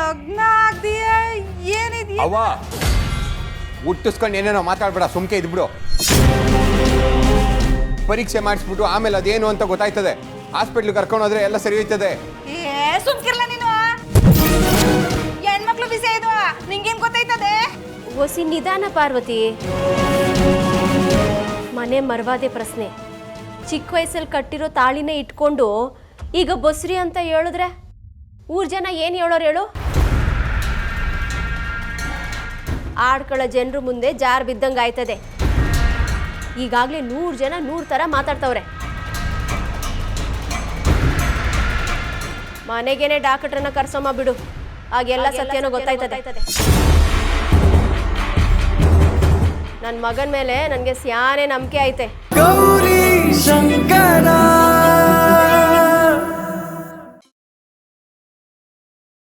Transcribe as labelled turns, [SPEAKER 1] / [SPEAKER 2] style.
[SPEAKER 1] ಲಗ್ನ ಆಗ್ದೀಯ ಏನಿದ್ಯಾ
[SPEAKER 2] ಅವ್ವ ಹುಟ್ಟಿಸ್ಕೊಂಡು ಏನೇನೋ ಮಾತಾಡ್ಬೇಡ ಸುಮ್ಕೆ ಇದ್ಬಿಡು. ಪರೀಕ್ಷೆ ಮಾಡಿಸ್ಬಿಟ್ಟು ಆಮೇಲೆ ಅದೇನು ಅಂತ ಗೊತ್ತಾಯ್ತದೆ. ಹಾಸ್ಪಿಟ್ಲ್ ಕರ್ಕೊಂಡು ಹೋದ್ರೆ ಎಲ್ಲ ಸರಿ ಹೋಯ್ತದೆ.
[SPEAKER 1] ಏ ಸುಮ್ಕಿರ್ಲ ನೀನು. ಹೆಣ್ಮಕ್ಳು ಬಿಸಿ ಇದು. ನಿಂಗೇನ್ ಗೊತ್ತೈತದೆ
[SPEAKER 3] ಒಸಿ ನಿಧಾನ ಪಾರ್ವತಿ. ಮನೆ ಮರವಾದೆ ಪ್ರಶ್ನೆ. ಚಿಕ್ಕ ವಯಸ್ಸಲ್ಲಿ ಕಟ್ಟಿರೋ ತಾಳಿನೇ ಇಟ್ಕೊಂಡು ಈಗ ಬಸ್ರಿ ಅಂತ ಹೇಳಿದ್ರೆ ಊರ್ ಜನ ಏನು ಹೇಳೋರು ಹೇಳು? ಆಡ್ಕೊಳ್ಳೋ ಜನರು ಮುಂದೆ ಜಾರ್ ಬಿದ್ದಂಗೆ ಆಯ್ತದೆ ಈಗಾಗಲೇ ನೂರು ಜನ ನೂರು ಥರ ಮಾತಾಡ್ತವ್ರೆ. ಮನೆಗೇನೆ ಡಾಕ್ಟ್ರನ್ನ ಕರ್ಸೋಮ ಬಿಡು. ಆಗೆಲ್ಲ ಸತ್ಯನೂ ಗೊತ್ತಾಯ್ತದೆ. ನನ್ನ ಮಗನ ಮೇಲೆ ನನಗೆ ಸ್ಯಾನೆ ನಂಬಿಕೆ ಐತೆ.
[SPEAKER 4] ಗೌರಿ